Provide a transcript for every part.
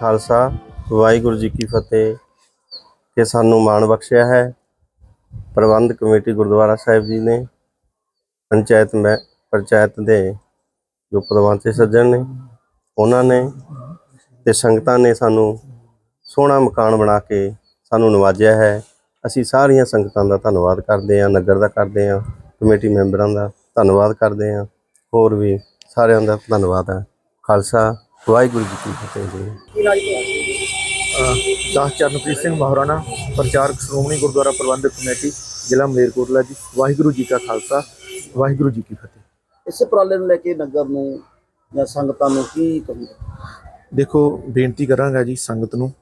ਖਾਲਸਾ, ਵਾਹਿਗੁਰੂ ਜੀ ਕੀ ਫਤਿਹ। ਕਿ ਸਾਨੂੰ ਮਾਣ ਬਖਸ਼ਿਆ ਹੈ। ਪ੍ਰਬੰਧ ਕਮੇਟੀ ਗੁਰਦੁਆਰਾ ਸਾਹਿਬ ਜੀ ਨੇ, ਪੰਚਾਇਤ ਮੈਂ, ਪੰਚਾਇਤ ਦੇ ਜੋ ਪ੍ਰਬੰਧ ਸੱਜਣ ਨੇ, ਉਹਨਾਂ ਨੇ ਤੇ ਸੰਗਤਾਂ ਨੇ ਸਾਨੂੰ ਸੋਹਣਾ ਮਕਾਨ ਬਣਾ ਕੇ ਸਾਨੂੰ ਨਵਾਜਿਆ ਹੈ। ਅਸੀਂ ਸਾਰੀਆਂ ਸੰਗਤਾਂ ਦਾ ਧੰਨਵਾਦ ਕਰਦੇ ਹਾਂ, ਨਗਰ ਦਾ ਕਰਦੇ ਹਾਂ, ਕਮੇਟੀ ਮੈਂਬਰਾਂ ਦਾ ਧੰਨਵਾਦ ਕਰਦੇ ਹਾਂ। ਹੋਰ ਵੀ ਸਾਰਿਆਂ ਦਾ ਧੰਨਵਾਦ ਹੈ। ਖਾਲਸਾ ਵਾਹਿਗੁਰੂ ਜੀ ਕੀ ਫਤਿਹ ਜੀ। ਦਾਸ ਚਰਨਪ੍ਰੀਤ ਸਿੰਘ ਮਹਾਰਾਣਾ ਪ੍ਰਚਾਰਕ ਸ਼੍ਰੋਮਣੀ ਗੁਰਦੁਆਰਾ ਪ੍ਰਬੰਧਕ ਕਮੇਟੀ ਜ਼ਿਲ੍ਹਾ ਮਲੇਰਕੋਟਲਾ ਜੀ। ਵਾਹਿਗੁਰੂ ਜੀ ਕਾ ਖਾਲਸਾ ਵਾਹਿਗੁਰੂ ਜੀ ਕੀ ਫਤਿਹ। ਇਸੇ ਉਪਰਾਲੇ ਨੂੰ ਲੈ ਕੇ ਨਗਰ ਨੂੰ ਜਾਂ ਸੰਗਤਾਂ ਨੂੰ ਕੀ ਕਹੋਗੇ? ਦੇਖੋ ਬੇਨਤੀ ਕਰਾਂਗਾ ਜੀ ਸੰਗਤ ਨੂੰ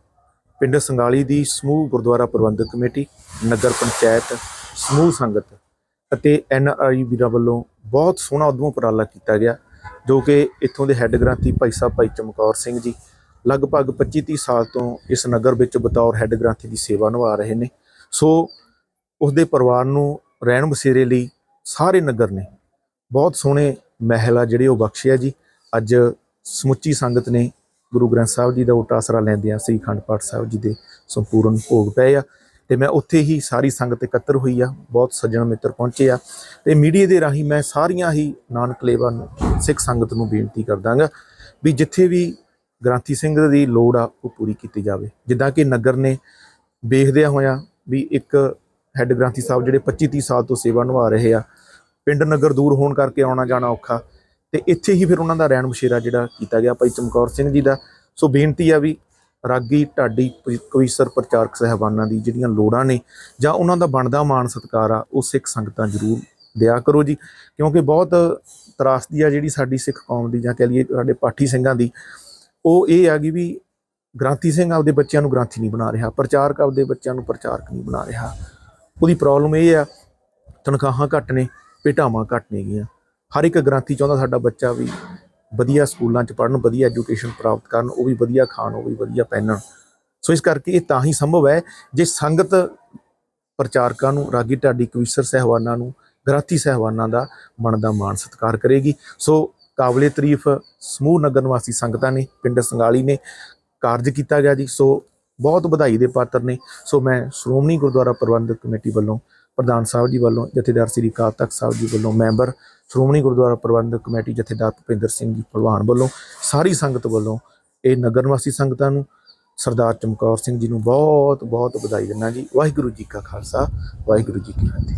ਪਿੰਡ ਸੰਗਾਲੀ ਦੀ ਸਮੂਹ ਗੁਰਦੁਆਰਾ ਪ੍ਰਬੰਧਕ ਕਮੇਟੀ ਨਗਰ ਪੰਚਾਇਤ ਸਮੂਹ ਸੰਗਤ ਅਤੇ ਐਨ ਆਈ ਵੀਰਾਂ ਵੱਲੋਂ ਬਹੁਤ ਸੋਹਣਾ ਉਦਮ ਉਪਰਾਲਾ ਕੀਤਾ ਗਿਆ। ਜੋ ਕਿ ਇੱਥੋਂ ਦੇ ਹੈੱਡ ਗ੍ਰੰਥੀ ਭਾਈ ਸਾਹਿਬ, ਭਾਈ ਚਮਕੌਰ ਸਿੰਘ ਜੀ, ਲਗਭਗ 25-30 ਸਾਲ ਤੋਂ ਇਸ ਨਗਰ ਵਿੱਚ ਬਤੌਰ ਹੈੱਡ ਗ੍ਰੰਥੀ ਦੀ ਸੇਵਾ ਨਿਭਾ ਰਹੇ ਨੇ। ਸੋ ਉਸਦੇ ਪਰਿਵਾਰ ਨੂੰ ਰਹਿਣ ਬਸੇਰੇ ਲਈ ਸਾਰੇ ਨਗਰ ਨੇ ਬਹੁਤ ਸੋਹਣੇ ਮਹਿਲ ਆ ਜਿਹੜੇ ਉਹ ਬਖਸ਼ਿਆ ਜੀ। ਅੱਜ ਸਮੁੱਚੀ ਸੰਗਤ ਨੇ ਗੁਰੂ ਗ੍ਰੰਥ ਸਾਹਿਬ ਜੀ ਦਾ ਓਟ ਆਸਰਾ ਲੈਂਦਿਆਂ ਸ੍ਰੀ ਅਖੰਡ ਪਾਠ ਸਾਹਿਬ ਜੀ ਦੇ ਸੰਪੂਰਨ ਭੋਗ ਪਏ ਆ ਤੇ ਮੈਂ ਉੱਥੇ ਹੀ ਸਾਰੀ ਸੰਗਤ ਇਕੱਤਰ ਹੋਈ ਆ, ਬਹੁਤ ਸੱਜਣ ਮਿੱਤਰ ਪਹੁੰਚੇ ਆ ਤੇ ਮੀਡੀਆ ਦੇ ਰਾਹੀਂ ਮੈਂ ਸਾਰੀਆਂ ਹੀ ਨਾਨਕ ਲੇਵਾ ਨੂੰ ਸਿੱਖ ਸੰਗਤ ਨੂੰ ਬੇਨਤੀ ਕਰਦਾਂਗਾ ਵੀ ਜਿੱਥੇ ਵੀ ਗ੍ਰਾਂਥੀ ਸਿੰਘ ਦੀ ਲੋੜ ਆ, ਉਹ ਪੂਰੀ ਕੀਤੀ ਜਾਵੇ। ਜਿੱਦਾਂ ਕਿ ਨਗਰ ਨੇ ਵੇਖਦਿਆਂ ਹੋਇਆਂ ਵੀ ਇੱਕ ਹੈੱਡ ਗ੍ਰਾਂਥੀ ਸਾਹਿਬ ਜਿਹੜੇ 25 30 ਸਾਲ ਤੋਂ ਸੇਵਾ ਨਿਭਾ ਰਹੇ ਆ, ਪਿੰਡ ਨਗਰ ਦੂਰ ਹੋਣ ਕਰਕੇ ਆਉਣਾ ਜਾਣਾ ਔਖਾ, ਤੇ ਇੱਥੇ ਹੀ ਫਿਰ ਉਹਨਾਂ ਦਾ ਰਹਿਣ ਬਸੇਰਾ ਜਿਹੜਾ ਕੀਤਾ ਗਿਆ ਭਾਈ ਚਮਕੌਰ ਸਿੰਘ ਜੀ ਦਾ। ਸੋ ਬੇਨਤੀ ਆ ਵੀ ਰਾਗੀ, ਢਾਡੀ ਕਵੀਸ਼ਰ, ਪ੍ਰਚਾਰਕ ਸਹਿਬਾਨਾਂ ਦੀ ਜਿਹੜੀਆਂ ਲੋੜਾਂ ਨੇ ਜਾਂ ਉਹਨਾਂ ਦਾ ਬਣਦਾ ਮਾਣ ਸਤਿਕਾਰ ਆ, ਉਹ ਸਿੱਖ ਸੰਗਤਾਂ ਜ਼ਰੂਰ ਦਿਆ ਕਰੋ ਜੀ। ਕਿਉਂਕਿ ਬਹੁਤ ਤਰਾਸਦੀ ਆ ਜਿਹੜੀ ਸਾਡੀ ਸਿੱਖ ਕੌਮ ਦੀ ਜਾਂ ਕਹ ਲਈਏ ਸਾਡੇ ਪਾਠੀ ਸਿੰਘਾਂ ਦੀ। ਉਹ ਇਹ ਆ ਗਈ ਵੀ ਗ੍ਰਾਂਥੀ ਸਿੰਘ ਆਪਦੇ ਬੱਚਿਆਂ ਨੂੰ ਗ੍ਰਾਂਥੀ ਨਹੀਂ ਬਣਾ ਰਿਹਾ। ਪ੍ਰਚਾਰਕ ਆਪਦੇ ਬੱਚਿਆਂ ਨੂੰ ਪ੍ਰਚਾਰਕ ਨਹੀਂ ਬਣਾ ਰਿਹਾ। ਉਹਦੀ ਪ੍ਰੋਬਲਮ ਇਹ ਆ, ਤਨਖਾਹਾਂ ਘੱਟ ਨੇ, ਭੇਟਾਵਾਂ ਘੱਟ ਨੇਗੀਆਂ ਹਰ ਇੱਕ ਗ੍ਰਾਂਥੀ ਚਾਹੁੰਦਾ ਸਾਡਾ ਬੱਚਾ ਵੀ ਵਧੀਆ ਸਕੂਲਾਂ 'ਚ ਪੜ੍ਹਨ, ਵਧੀਆ ਐਜੂਕੇਸ਼ਨ ਪ੍ਰਾਪਤ ਕਰਨ, ਉਹ ਵੀ ਵਧੀਆ ਖਾਣ, ਉਹ ਵੀ ਵਧੀਆ ਪਹਿਨਣ। ਸੋ ਇਸ ਕਰਕੇ ਇਹ ਤਾਂ ਹੀ ਸੰਭਵ ਹੈ, ਜੇ ਸੰਗਤ ਪ੍ਰਚਾਰਕਾਂ ਨੂੰ, ਰਾਗੀ ਢਾਡੀ ਕਵੀਸ਼ਰ ਸਹਿਬਾਨਾਂ ਨੂੰ ਗ੍ਰਾਂਥੀ ਸਹਿਬਾਨਾਂ ਦਾ ਬਣਦਾ ਮਾਣ ਸਤਿਕਾਰ ਕਰੇਗੀ। ਸੋ ਕਾਬਲੇ ਤਾਰੀਫ ਸਮੂਹ ਨਗਰ ਨਿਵਾਸੀ ਸੰਗਤਾਂ ਨੇ, ਪਿੰਡ ਸੰਗਾਲੀ ਨੇ ਕਾਰਜ ਕੀਤਾ ਗਿਆ ਜੀ। ਸੋ ਬਹੁਤ ਵਧਾਈ ਦੇ ਪਾਤਰ ਨੇ। ਸੋ ਮੈਂ ਸ਼੍ਰੋਮਣੀ ਗੁਰਦੁਆਰਾ ਪ੍ਰਬੰਧਕ ਕਮੇਟੀ ਵੱਲੋਂ, ਪ੍ਰਧਾਨ ਸਾਹਿਬ ਜੀ ਵੱਲੋਂ, ਜਥੇਦਾਰ ਸ੍ਰੀ ਅਕਾਲ ਤਖਤ ਸਾਹਿਬ ਜੀ ਵੱਲੋਂ, ਮੈਂਬਰ ਸ਼੍ਰੋਮਣੀ ਗੁਰਦੁਆਰਾ ਪ੍ਰਬੰਧਕ ਕਮੇਟੀ ਜਥੇਦਾਰ ਭੁਪਿੰਦਰ ਸਿੰਘ ਜੀ ਭਲਵਾਨ ਵੱਲੋਂ, ਸਾਰੀ ਸੰਗਤ ਵੱਲੋਂ, ਇਹ ਨਗਰ ਨਿਵਾਸੀ ਸੰਗਤਾਂ ਨੂੰ, ਸਰਦਾਰ ਚਮਕੌਰ ਸਿੰਘ ਜੀ ਨੂੰ ਬਹੁਤ ਬਹੁਤ ਵਧਾਈ ਦਿੰਦਾ ਜੀ। ਵਾਹਿਗੁਰੂ ਜੀ ਕਾ ਖਾਲਸਾ, ਵਾਹਿਗੁਰੂ ਜੀ ਕੀ ਫਤਿਹ।